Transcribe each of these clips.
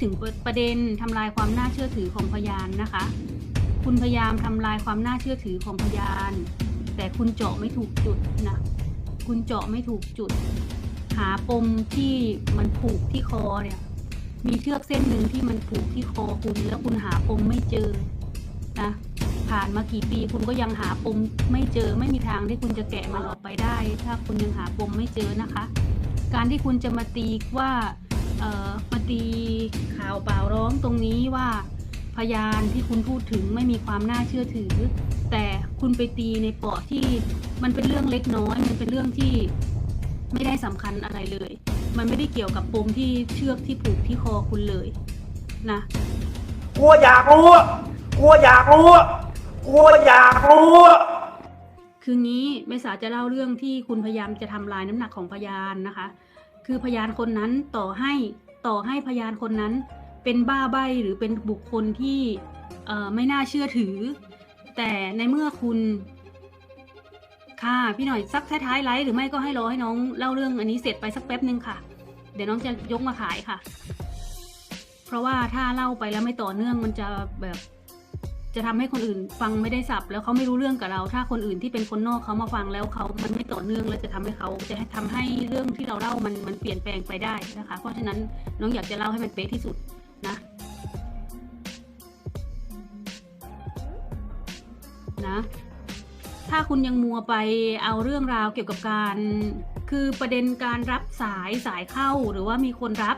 ถึงประเด็นทำลายความน่าเชื่อถือของพยานนะคะ คุณพยายามทำลายความน่าเชื่อถือของพยาน แต่คุณเจาะไม่ถูกจุดนะ คุณเจาะไม่ถูกจุด หาปมที่มันผูกที่คอเนี่ย มีเชือกเส้นหนึ่งที่มันผูกที่คอคุณ แล้วคุณหาปมไม่เจอนะผ่านมากี่ปีคุณก็ยังหาปมไม่เจอไม่มีทางที่คุณจะแกะมันออกไปได้ ถ้าคุณยังหาปมไม่เจอนะคะ การที่คุณจะมาตีว่าเออมา ตีข่าวเปล่าร้องตรงนี้ว่าพยานที่คุณพูดถึงไม่มีความน่าเชื่อถือ แต่คุณไปตีในเปาะที่มันเป็นเรื่องเล็กน้อย มันเป็นเรื่องที่ไม่ได้สำคัญอะไรเลย มันไม่ได้เกี่ยวกับปมที่เชือกที่ผูกที่คอคุณเลยนะกลัวอยากรู้อะกลัวอยากรู้อะกลัวอยากรู้อะคืองี้เมษาจะเล่าเรื่องที่คุณพยายามจะทำลายน้ำหนักของพยานนะคะ คือพยานคนนั้นต่อให้ ต่อให้พยานคนนั้นเป็นบ้าใบ้หรือเป็นบุคคลที่ไม่น่าเชื่อถือ แต่ในเมื่อคุณ ค่ะพี่หน่อยสักท้ายๆไลฟ์หรือไม่ก็ให้รอให้น้องเล่าเรื่องอันนี้เสร็จไปสักแป๊บนึงค่ะ เดี๋ยวน้องจะยกมาขายค่ะ เพราะว่าถ้าเล่าไปแล้วไม่ต่อเนื่องมันจะแบบ จะทำให้คนอื่นฟังไม่ได้สับแล้วเขาไม่รู้เรื่องกับเรา ถ้าคนอื่นที่เป็นคนนอกเขามาฟังแล้วเขามันไม่ต่อเนื่องแล้วจะทำให้เขาจะทำให้เรื่องที่เราเล่ามันมันเปลี่ยนแปลงไปได้นะคะ เพราะฉะนั้นน้องอยากจะเล่าให้มันเป๊ะที่สุดนะนะถ้าคุณยังมัวไปเอาเรื่องราวเกี่ยวกับการ คือประเด็นการรับสายสายเข้าหรือว่ามีคนรับ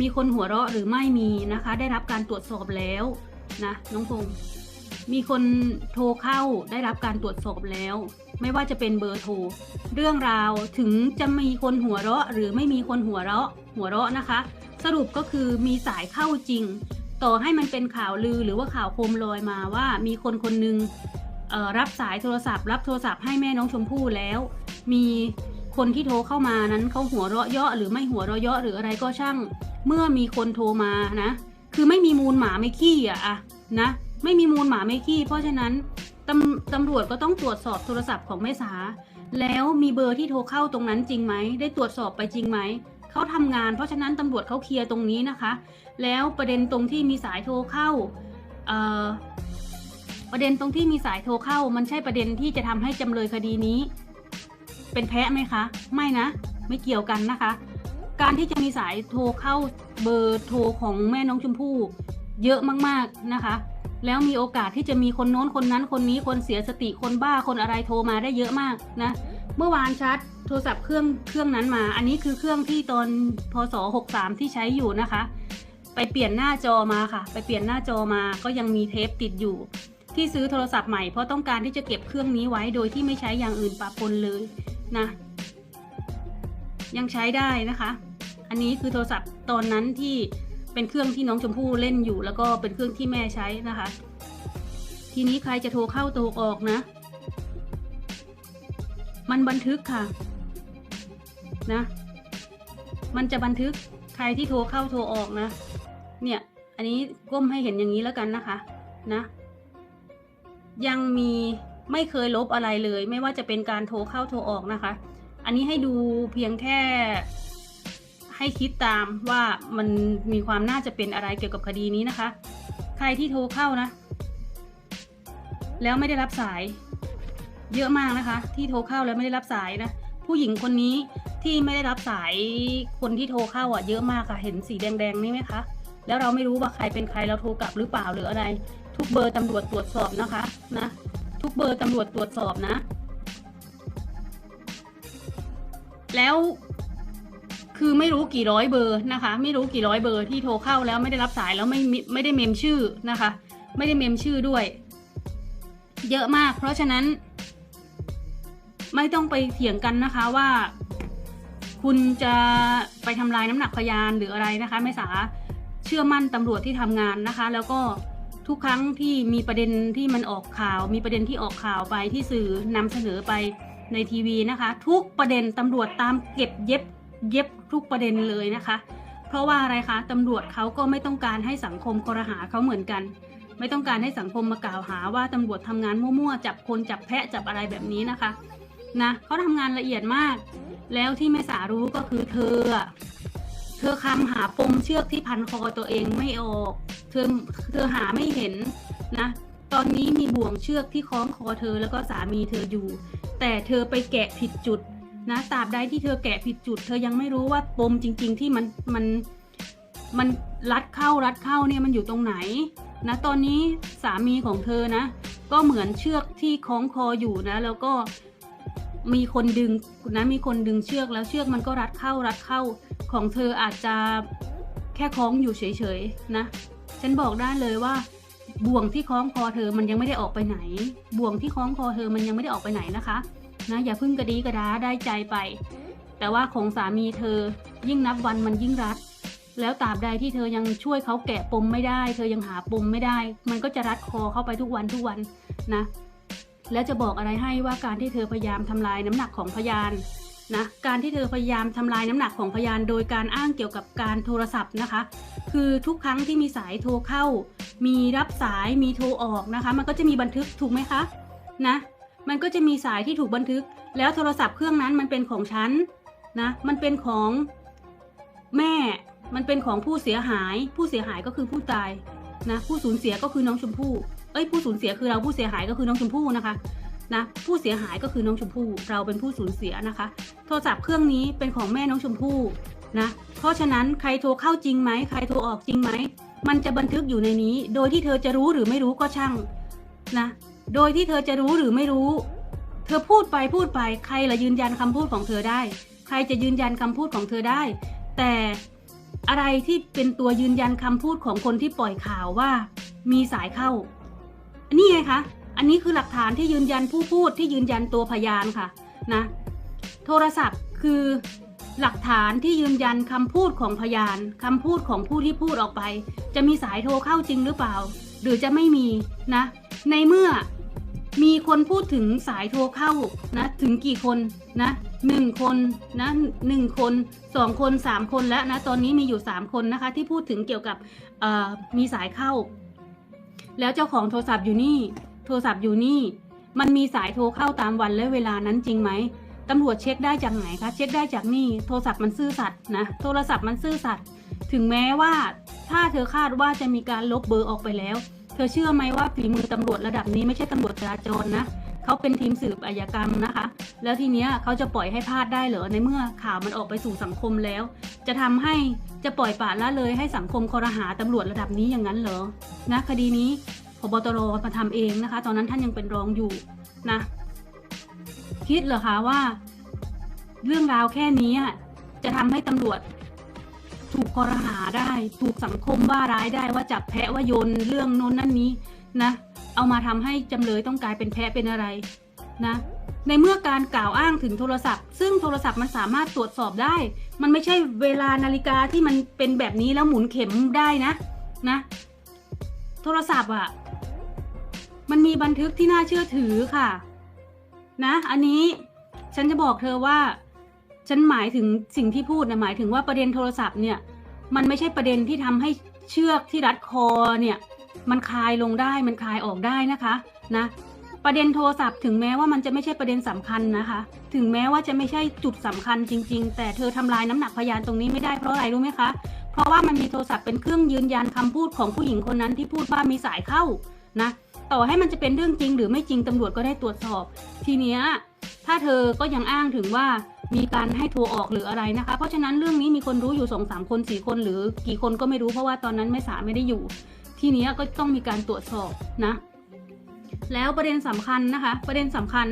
มีคนหัวเราะหรือไม่มีนะคะ ได้รับการตรวจสอบแล้วนะน้องพงษ์ มีคนโทรเข้าได้รับการตรวจสอบแล้ว ไม่ว่าจะเป็นเบอร์โทร เรื่องราวถึงจะมีคนหัวเราะ หรือไม่มีคนหัวเราะ หัวเราะนะคะ สรุปก็คือมีสายเข้าจริง ต่อให้มันเป็นข่าวลือหรือว่าข่าวโคมลอยมาว่ามีคนคนหนึ่งรับสายโทรศัพท์ รับโทรศัพท์ให้แม่น้องชมพู่แล้ว มีคนที่โทรเข้ามานั้นเขาหัวเราะเยาะหรือไม่หัวเราะเยาะหรืออะไรก็ช่าง เมื่อมีคนโทรมานะ คือไม่มีมูลหมาไม่ขี้อะอะนะ ไม่มีมูลหมาไม่ขี้เพราะฉะนั้นตำตำรวจก็ต้องตรวจสอบโทรศัพท์ของแม่สา แล้วมีเบอร์ที่โทรเข้าตรงนั้นจริงไหม ได้ตรวจสอบไปจริงไหม เขาทำงาน เพราะฉะนั้นตำรวจเขาเคลียร์ตรงนี้นะคะ แล้วประเด็นตรงที่มีสายโทรเข้าประเด็นตรงที่มีสายโทรเข้า มันใช่ประเด็นที่จะทำให้จำเลยคดีนี้ เป็นแพ้ไหมคะ ไม่นะ ไม่เกี่ยวกันนะคะ การที่จะมีสายโทรเข้าเบอร์โทรของแม่น้องชมพู่เยอะมากๆนะคะ แล้วมีโอกาสที่จะมีคนโน้นคนนั้นคนนี้คนเสียสติคนบ้าคนอะไรโทรมาได้เยอะมากนะ เมื่อวานชาร์จโทรศัพท์เครื่องเครื่องนั้นมา อันนี้คือเครื่องที่ตอนพศ63 ที่ใช้อยู่นะคะ ไปเปลี่ยนหน้าจอมาค่ะ ไปเปลี่ยนหน้าจอมาก็ยังมีเทปติดอยู่ ที่ซื้อโทรศัพท์ใหม่เพราะต้องการที่จะเก็บเครื่องนี้ไว้โดยที่ไม่ใช้อย่างอื่นปะปนเลยนะ ยังใช้ได้นะคะ อันนี้คือโทรศัพท์ตอนนั้นที่ เป็นเครื่องที่น้องชมพู่เล่นอยู่ แล้วก็เป็นเครื่องที่แม่ใช้นะคะ ทีนี้ใครจะโทรเข้าโทรออกนะ มันบันทึกค่ะนะ มันจะบันทึกใครที่โทรเข้าโทรออกนะ เนี่ย อันนี้ก้มให้เห็นอย่างนี้แล้วกันนะคะ นะ ยังมีไม่เคยลบอะไรเลย ไม่ว่าจะเป็นการโทรเข้าโทรออกนะคะ อันนี้ให้ดูเพียงแค่ ให้คิดตามว่ามันมีความน่าจะเป็นอะไรเกี่ยวกับคดีนี้นะคะ ใครที่โทรเข้านะ แล้วไม่ได้รับสาย เยอะมากนะคะ ที่โทรเข้าแล้วไม่ได้รับสายนะ ผู้หญิงคนนี้ที่ไม่ได้รับสายคนที่โทรเข้าอะเยอะมากค่ะเห็นสีแดงๆนี่ไหมคะแล้วเราไม่รู้ว่าใครเป็นใครเราโทรกลับหรือเปล่าหรืออะไร ทุกเบอร์ตำรวจตรวจสอบนะคะนะทุกเบอร์ตำรวจตรวจสอบนะ แล้ว คือไม่รู้กี่ร้อยเบอร์นะคะ ไม่รู้กี่ร้อยเบอร์ที่โทรเข้าแล้วไม่ได้รับสายแล้วไม่ไม่ได้เมมชื่อนะคะ ไม่ได้เมมชื่อด้วย เยอะมาก เพราะฉะนั้น ไม่ต้องไปเถียงกันนะคะว่า คุณจะไปทำลายน้ำหนักพยานหรืออะไรนะคะไม่สาเชื่อมั่นตำรวจที่ทำงานนะคะ แล้วก็ทุกครั้งที่มีประเด็นที่มันออกข่าว มีประเด็นที่ออกข่าวไปที่สื่อนำเสนอไปในทีวีนะคะ ทุกประเด็นตำรวจตามเก็บเย็บ เย็บทุกประเด็นเลยนะคะ เพราะว่าอะไรคะตำรวจเขาก็ไม่ต้องการให้สังคมคอรหาเขาเหมือนกัน ไม่ต้องการให้สังคมมากล่าวหาว่าตำรวจทำงานมั่วๆจับคนจับแพะจับอะไรแบบนี้นะคะนะเขาทำงานละเอียดมาก แล้วที่แม่สารู้ก็คือเธอ เธอคำหาปมเชือกที่พันคอตัวเองไม่ออก เธอเธอหาไม่เห็นนะตอนนี้มีบ่วงเชือกที่คล้องคอเธอแล้วก็สามีเธออยู่ แต่เธอไปแกะผิดจุด นะตราบใดที่เธอแกะผิดจุด เธอยังไม่รู้ว่าปมจริง ๆ ที่มันมันมันรัดเข้ารัดเข้าเนี่ยมันอยู่ตรงไหนนะตอนนี้สามีของเธอนะ ก็เหมือนเชือกที่คล้องคออยู่นะ แล้วก็มีคนดึงนะมีคนดึงเชือกแล้วเชือกมันก็รัดเข้ารัดเข้าของเธออาจจะแค่คล้องอยู่เฉยๆนะฉันบอกได้เลยว่าบ่วงที่คล้องคอเธอมันยังไม่ได้ออกไปไหน บ่วงที่คล้องคอเธอมันยังไม่ได้ออกไปไหนนะคะ นะอย่าเพึ่งกระดีกระดาได้ใจไป แต่ว่าของสามีเธอยิ่งนับวันมันยิ่งรัด แล้วตราบใดที่เธอยังช่วยเขาแกะปมไม่ได้ เธอยังหาปมไม่ได้ มันก็จะรัดคอเข้าไปทุกวันทุกวันนะ แล้วจะบอกอะไรให้ว่าการที่เธอพยายามทำลายน้ำหนักของพยานนะการที่เธอพยายามทำลายน้ำหนักของพยาน โดยการอ้างเกี่ยวกับการโทรศัพท์นะคะ คือทุกครั้งที่มีสายโทรเข้า มีรับสายมีโทรออกนะคะ มันก็จะมีบันทึกถูกไหมคะนะ มันก็จะมีสายที่ถูกบันทึก แล้วโทรศัพท์เครื่องนั้นมันเป็นของฉันนะ มันเป็นของแม่ มันเป็นของผู้เสียหาย ผู้เสียหายก็คือผู้ตายนะ ผู้สูญเสียก็คือน้องชมพู่ เอ้ย ผู้สูญเสียคือเราผู้เสียหายก็คือน้องชมพู่นะคะนะผู้เสียหายก็คือน้องชมพู่ เราเป็นผู้สูญเสียนะคะ โทรศัพท์เครื่องนี้เป็นของแม่น้องชมพู่นะ เพราะฉะนั้นใครโทรเข้าจริงไหมใครโทรออกจริงไหม มันจะบันทึกอยู่ในนี้ โดยที่เธอจะรู้หรือไม่รู้ก็ช่างนะ โดยที่เธอจะรู้หรือไม่รู้ เธอพูดไปพูดไปใครละยืนยันคำพูดของเธอได้ ใครจะยืนยันคำพูดของเธอได้ แต่อะไรที่เป็นตัวยืนยันคำพูดของคนที่ปล่อยข่าวว่า มีสายเข้า อันี่ไงคะ อันนี้คือหลักฐานที่ยืนยันผู้พูดที่ยืนยันตัวพยานค่ะนะ โทรศัพท์คือหลักฐานที่ยืนยันคำพูดของพยานคำพูดของผู้ที่พูดออกไป จะมีสายโทรเข้าจริงหรือเปล่า หรือจะไม่มีนะ ในเมื่อ มีคนพูดถึงสายโทรเข้านะถึงกี่คนนะหนึ่งคนนะหนึ่งคนสองคนสามคนแล้วนะตอนนี้มีอยู่สามคนนะคะ ที่พูดถึงเกี่ยวกับมีสายเข้า แล้วเจ้าของโทรศัพท์อยู่นี่ โทรศัพท์อยู่นี่ มันมีสายโทรเข้าตามวันและเวลานั้นจริงไหมตำรวจเช็คได้จากไหนคะเช็คได้จากนี่โทรศัพท์มันซื่อสัตย์นะโทรศัพท์มันซื่อสัตย์ถึงแม้ว่าถ้าเธอคาดว่าจะมีการลบเบอร์ออกไปแล้ว เธอเชื่อไหมว่าฝีมือตำรวจระดับนี้ไม่ใช่ตำรวจจราจรนะเขาเป็นทีมสืบอายกรรมนะคะ แล้วทีเนี้ยเขาจะปล่อยให้พลาดได้เหรอในเมื่อข่าวมันออกไปสู่สังคมแล้ว จะทำให้จะปล่อยปละละเลยให้สังคมคอรหาตำรวจระดับนี้อย่างนั้นเหรอนะคดีนี้พบตรมาทำเองนะคะ ตอนนั้นท่านยังเป็นรองอยู่นะ คิดเหรอคะว่า เรื่องราวแค่นี้จะทำให้ตำรวจ ถูกคอรหาได้ ถูกสังคมว่าร้ายได้ว่าจับแพะว่าโยนเรื่องโน้นนั่นนี้นะ เอามาทำให้จำเลยต้องกลายเป็นแพะเป็นอะไรนะ ในเมื่อการกล่าวอ้างถึงโทรศัพท์ ซึ่งโทรศัพท์มันสามารถตรวจสอบได้ มันไม่ใช่เวลานาฬิกาที่มันเป็นแบบนี้แล้วหมุนเข็มได้นะนะ โทรศัพท์อะ่ะมันมีบันทึกที่น่าเชื่อถือค่ะ นะ อันนี้ฉันจะบอกเธอว่า ฉันหมายถึงสิ่งที่พูดนะหมายถึงว่าประเด็นโทรศัพท์เนี่ย มันไม่ใช่ประเด็นที่ทำให้เชือกที่รัดคอเนี่ย มันคลายลงได้มันคลายออกได้นะคะนะประเด็นโทรศัพท์ถึงแม้ว่ามันจะไม่ใช่ประเด็นสำคัญนะคะ ถึงแม้ว่าจะไม่ใช่จุดสำคัญจริง ๆ แต่เธอทำลายน้ำหนักพยานตรงนี้ไม่ได้เพราะอะไรรู้ไหมคะ เพราะว่ามันมีโทรศัพท์เป็นเครื่องยืนยันคำพูดของผู้หญิงคนนั้นที่พูดว่ามีสายเข้านะ ต่อให้มันจะเป็นเรื่องจริงหรือไม่จริงตำรวจก็ได้ตรวจสอบ ทีเนี้ยถ้าเธอก็ยังอ้างถึงว่า มีการให้โทรออกหรืออะไรนะคะ เพราะฉะนั้นเรื่องนี้มีคนรู้อยู่สองสามคนสี่คนหรือกี่คนก็ไม่รู้เพราะว่าตอนนั้นแม่สาไม่ได้อยู่ ทีนี้ก็ต้องมีการตรวจสอบนะ แล้วประเด็นสำคัญนะคะ ประเด็นสำคัญ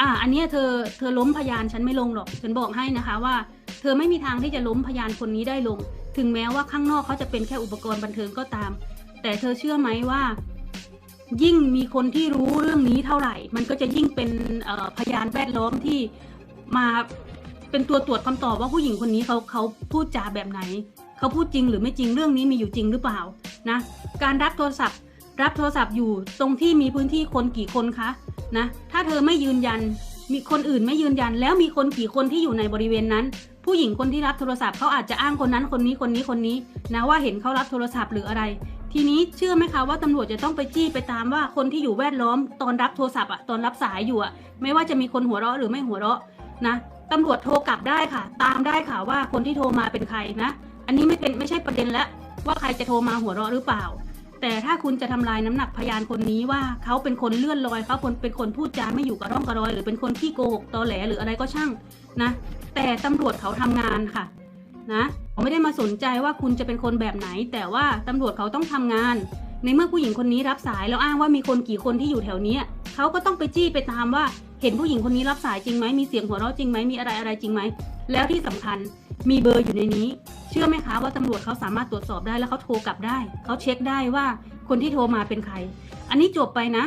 อ่าอันนี้เธอเธอล้มพยานฉันไม่ลงหรอกฉันบอกให้นะคะว่า เธอไม่มีทางที่จะล้มพยานคนนี้ได้ลง ถึงแม้ว่าข้างนอกเขาจะเป็นแค่อุปกรณ์บันเทิงก็ตาม แต่เธอเชื่อไหมว่า ยิ่งมีคนที่รู้เรื่องนี้เท่าไหร่ มันก็จะยิ่งเป็นพยานแวดล้อมที่มา เป็นตัวตรวจคำตอบว่าผู้หญิงคนนี้เขาเขาพูดจาแบบไหน เขาพูดจริงหรือไม่จริงเรื่องนี้มีอยู่จริงหรือเปล่านะการรับโทรศัพท์ รับโทรศัพท์อยู่ตรงที่มีพื้นที่คนกี่คนคะนะถ้าเธอไม่ยืนยัน มีคนอื่นไม่ยืนยัน แล้วมีคนกี่คนที่อยู่ในบริเวณนั้น ผู้หญิงคนที่รับโทรศัพท์เขาอาจจะอ้างคนนั้นคนนี้คนนี้คนนี้นะว่าเห็นเขารับโทรศัพท์หรืออะไรทีนี้เชื่อไหมคะว่าตำรวจจะต้องไปจี้ไปตามว่าคนที่อยู่แวดล้อม ตอนรับโทรศัพท์อะตอนรับสายอยู่อะไม่ว่าจะมีคนหัวเราะหรือไม่หัวเราะนะ ตำรวจโทรกลับได้ค่ะ ตามได้ค่ะว่าคนที่โทรมาเป็นใครนะ อันนี้ไม่เป็นไม่ใช่ประเด็นแล้วว่าใครจะโทรมาหัวเราะหรือเปล่า แต่ถ้าคุณจะทำลายน้ำหนักพยานคนนี้ว่าเขาเป็นคนเลื่อนลอยเขาคนเป็นคนพูดจาไม่อยู่กับร่องกระรอย หรือเป็นคนที่โกหกตอแหลหรืออะไรก็ช่างนะ แต่ตำรวจเขาทำงานค่ะนะเขาไม่ได้มาสนใจว่าคุณจะเป็นคนแบบไหน แต่ว่าตำรวจเขาต้องทำงาน ในเมื่อผู้หญิงคนนี้รับสายแล้วอ้างว่ามีคนกี่คนที่อยู่แถวนี้เขาก็ต้องไปจี้ไปตามว่าเห็นผู้หญิงคนนี้รับสายจริงไหมมีเสียงหัวเราะจริงไหมมีอะไรอะไรจริงไหมแล้วที่สำคัญมีเบอร์อยู่ในนี้ เชื่อไหมคะว่าตำรวจเขาสามารถตรวจสอบได้แล้วเขาโทรกลับได้เขาเช็คได้ว่าคนที่โทรมาเป็นใคร อันนี้จบไปนะ